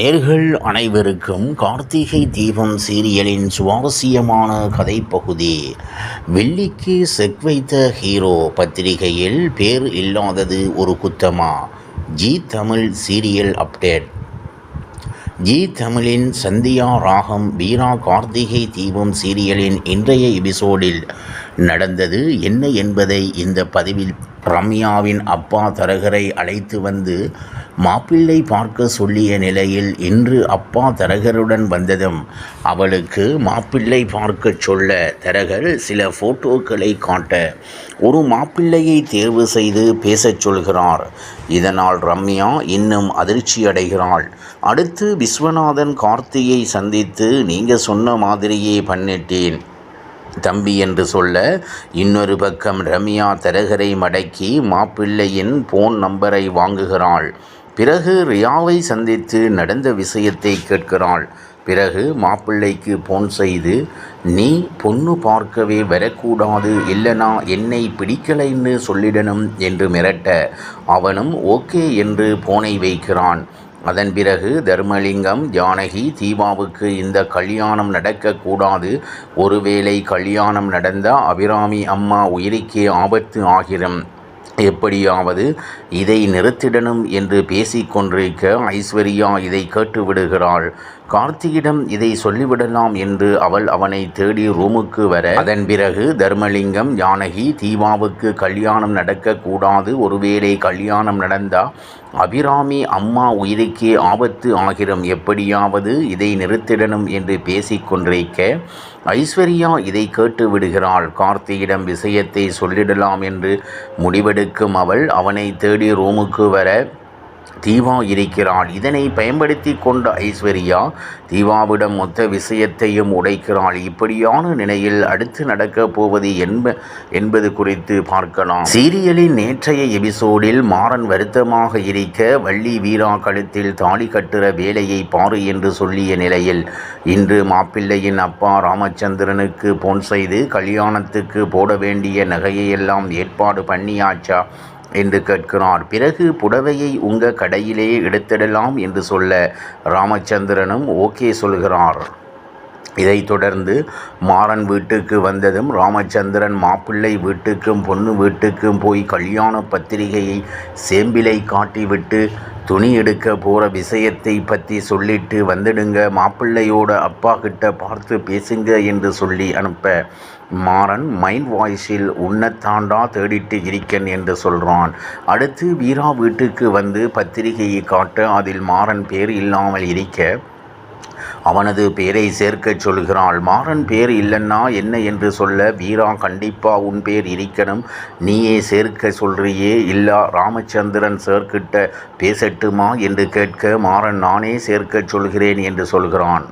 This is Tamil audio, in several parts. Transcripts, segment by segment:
நேர்கள் அனைவருக்கும் கார்த்திகை தீபம் சீரியலின் சுவாரஸ்யமான கதைப்பகுதி வெள்ளிக்கு செக் வைத்த ஹீரோ பத்திரிகையில் பேர் இல்லாதது ஒரு குத்தமா? Zee Tamil serial update. Zee தமிழின் சந்தியா ராகம் வீரா கார்த்திகை தீபம் சீரியலின் இன்றைய எபிசோடில் நடந்தது. என்ன என்பதை இந்த பதிவில் ரம்யாவின் அப்பா தரகரை அழைத்து வந்து மாப்பிள்ளை பார்க்க சொல்லிய நிலையில் இன்று அப்பா தரகருடன் வந்ததும் அவளுக்கு மாப்பிள்ளை பார்க்க சொல்ல தரகர் சில ஃபோட்டோக்களை காட்ட ஒரு மாப்பிள்ளையை தேர்வு செய்து பேசச் சொல்கிறார். இதனால் ரம்யா இன்னும் அதிர்ச்சி அடைகிறாள். அடுத்து விஸ்வநாதன் கார்த்தியை சந்தித்து நீங்கள் சொன்ன மாதிரியே பண்ணிட்டேன். தம்பி என்று சொல்ல இன்னொரு பக்கம் ரம்யா தரகரை மடக்கி மாப்பிள்ளையின் போன் நம்பரை வாங்குகிறாள். பிறகு ரியாவை சந்தித்து நடந்த விஷயத்தை கேட்கிறாள். பிறகு மாப்பிள்ளைக்கு போன் செய்து நீ பொண்ணு பார்க்கவே வரக்கூடாது இல்லைனா என்னை பிடிக்கலைன்னு சொல்லிடணும் என்று மிரட்ட அவனும் ஓகே என்று போனை வைக்கிறான். அதன் பிறகு தர்மலிங்கம் ஜானகி தீபாவுக்கு இந்த கல்யாணம் நடக்கக்கூடாது ஒருவேளை கல்யாணம் நடந்தால் அபிராமி அம்மா உயிருக்கே ஆபத்து ஆகிரும். எப்படியாவது இதை நிறுத்திடணும் என்று பேசிக்கொண்டிருக்க ஐஸ்வர்யா இதை கேட்டு விடுகிறாள். கார்த்தியிடம் இதை சொல்லிவிடலாம் என்று அவள் அவனை தேடி ரூமுக்கு வர அதன் பிறகு தர்மலிங்கம் ஜானகி தீபாவுக்கு கல்யாணம் நடக்கக்கூடாது ஒருவேளை கல்யாணம் நடந்தா அபிராமி அம்மா உயிருக்கே ஆபத்து ஆகிரும். எப்படியாவது இதை நிறுத்திடணும் என்று பேசிக்கொண்டிருக்க ஐஸ்வர்யா இதை கேட்டு விடுகிறாள். கார்த்தியிடம் விஷயத்தை சொல்லிடலாம் என்று முடிவெடுக்கும் அவள் அவனை தேடி ரூமுக்கு வர தீவா இருக்கிறாள். இதனை பயன்படுத்தி கொண்ட ஐஸ்வர்யா தீவாவிடம் மொத்த விஷயத்தையும் உடைக்கிறாள். இப்படியான நிலையில் அடுத்து நடக்கப் போவது என்ப என்பது குறித்து பார்க்கலாம். சீரியலின் நேற்றைய எபிசோடில் மாறன் வருத்தமாக இருக்க வள்ளி வீரா கழுத்தில் தாலி கட்டுற வேலையை பாரு என்று சொல்லிய நிலையில் இன்று மாப்பிள்ளையின் அப்பா ராமச்சந்திரனுக்கு போன் செய்து கல்யாணத்துக்கு போட வேண்டிய நகையையெல்லாம் ஏற்பாடு பண்ணியாச்சா? என்று கேட்கிறார். பிறகு புடவையை உங்கள் கடையிலேயே எடுத்திடலாம் என்று சொல்ல ராமச்சந்திரனும் ஓகே சொல்கிறார். இதைத் தொடர்ந்து மாறன் வீட்டுக்கு வந்ததும் ராமச்சந்திரன் மாப்பிள்ளை வீட்டுக்கும் பொண்ணு வீட்டுக்கும் போய் கல்யாண பத்திரிகையை சேம்பிலை காட்டிவிட்டு துணி எடுக்க போகிற விஷயத்தை பற்றி சொல்லிட்டு வந்துடுங்க. மாப்பிள்ளையோட அப்பா கிட்ட பார்த்து பேசுங்க என்று சொல்லி அனுப்ப மாறன் மைண்ட் வாய்ஸில் உன்னத்தாண்டா தேடிட்டு இருக்கேன் என்று சொல்கிறான் அடுத்து வீரா வீட்டுக்கு வந்து பத்திரிகையை காட்ட அதில் மாறன் பேர் இல்லாமல் இருக்க அவனது பேரை சேர்க்கச் சொல்கிறாள். மாறன் பேர் இல்லைன்னா என்ன என்று சொல்ல வீரா கண்டிப்பா உன் பேர் இருக்கணும் நீயே சேர்க்க சொல்றியே. இல்லா ராமச்சந்திரன் சேர்க்கிட்ட பேசட்டுமா? என்று கேட்க மாறன் நானே சேர்க்கச் சொல்கிறேன் என்று சொல்கிறான்.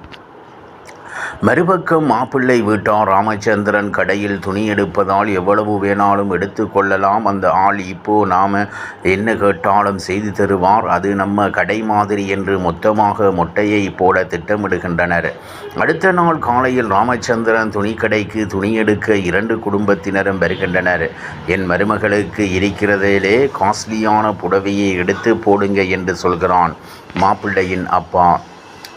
மறுபக்கம் மாப்பிள்ளை வீட்டார் ராமச்சந்திரன் கடையில் துணி எடுப்பதால் எவ்வளவு வேணாலும் எடுத்து கொள்ளலாம். அந்த ஆள் இப்போ நாம் என்ன கேட்டாலும் செய்து தருவார். அது நம்ம கடை மாதிரி என்று மொத்தமாக மொட்டையை போட திட்டமிடுகின்றனர். அடுத்த நாள் காலையில் ராமச்சந்திரன் துணிக்கடைக்கு துணி எடுக்க இரண்டு குடும்பத்தினரும் வருகின்றனர். என் மருமகளுக்கு இருக்கிறதிலே காஸ்ட்லியான புடவையை எடுத்து போடுங்க என்று சொல்கிறான் மாப்பிள்ளையின் அப்பா.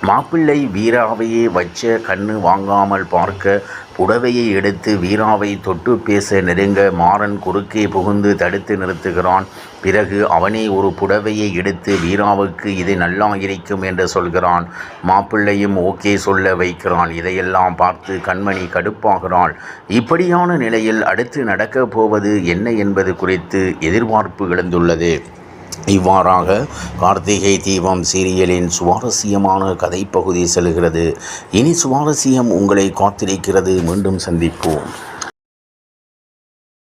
மாப்பிள்ளை வீராவையே வச்ச கண்ணு வாங்காமல் பார்க்க புடவையை எடுத்து வீராவை தொட்டு பேச நெருங்க மாறன் குறுக்கே புகுந்து தடுத்து நிறுத்துகிறான். பிறகு அவனே ஒரு புடவையை எடுத்து வீராவுக்கு இது நல்லா இருக்கும் என்று சொல்கிறான். மாப்பிள்ளையும் ஓகே சொல்ல வைக்கிறான். இதையெல்லாம் பார்த்து கண்மணி கடுப்பாகிறாள். இப்படியான நிலையில் அடுத்து நடக்கப் போவது என்ன என்பது குறித்து எதிர்பார்ப்பு எழுந்துள்ளது. இவ்வாறாக கார்த்திகை தீபம் சீரியலின் சுவாரஸ்யமான கதைப்பகுதி செல்கிறது. இனி சுவாரஸ்யம் உங்களை காத்திருக்கிறது. மீண்டும் சந்திப்போம்.